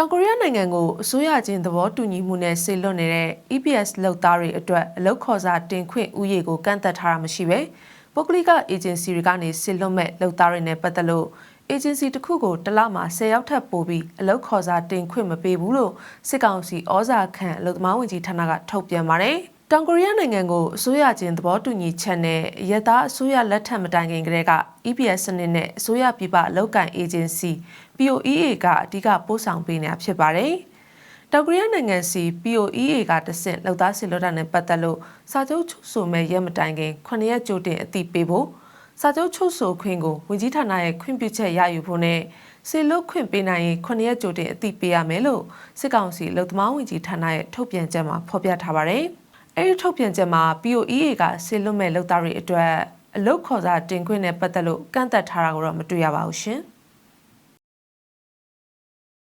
တောင်ကိုရီးယားနိုင်ငံကိုအစိုးရချင်းသဘောတူညီမှုနဲ့ဆေလွတ်နေတဲ့ EPS လောက်သားတွေအတွက်အလုပ်ခေါ်စာတင်ခွင့်ဥယေကိုကန့်သက်ထားတာမရှိပဲပုဂ္ဂလိကအေဂျင်စီတွေကနေဆေလွတ်မဲ့လောက်သားတွေနဲ့ပတ်သက်လို့အေဂျင်စီတစ်ခုကိုတစ်လမှာ10ရောက်ထပ်ပို့ပြီးအလုပ်ခေါ်စာတင်ခွင့်မပေးဘူးလို့စစ်ကောင်စီဩဇာခန့်အလုပ်သမားဝန်ကြီးဌာနကထုတ်ပြန်ပါတယ်။ တောင်ကိုရီးယားနိုင်ငံကိုအစိုးရချင်းသဘောတူညီချက်နဲ့ရသအစိုးရလက်ထက်မတိုင်ခင်ကတည်းက EPS စနစ်နဲ့အစိုးရပြပအလုပ်ကန်အေဂျင်စီ POEA ကအဓိကပို့ဆောင်ပေးနေတာဖြစ်ပါတယ်။တောင်ကိုရီးယားနိုင်ငံစီ POEA ကတဆင့်လောက်သားစစ်လွတ်တာနဲ့ပတ်သက်လို့စာချုပ်ချုပ်ဆိုမဲ့ရက်မတိုင်ခင်9ရက်ကြိုတင်အသိပေးဖို့စာချုပ်ချုပ်ဆိုခွင့်ကိုဝန်ကြီးဌာနရဲ့ခွင့်ပြုချက်ရယူဖို့နဲ့စေလွတ်ခွင့်ပေးနိုင်ရင်9ရက်ကြိုတင်အသိပေးရမယ်လို့စစ်ကောင်စီလုံသမားဝန်ကြီးဌာနရဲ့ထုတ်ပြန်ချက်မှာဖော်ပြထားပါတယ်။ အဲဒီထုတ်ပြန်ချက်မှာ POEA ကစေလွတ်မဲ့လုံသားတွေအတွက်အလုတ်ခေါ်စာတင်ခွင့်နဲ့ပတ်သက်လို့ကန့်သက်ထားတာကိုတော့မတွေ့ရပါဘူးရှင်။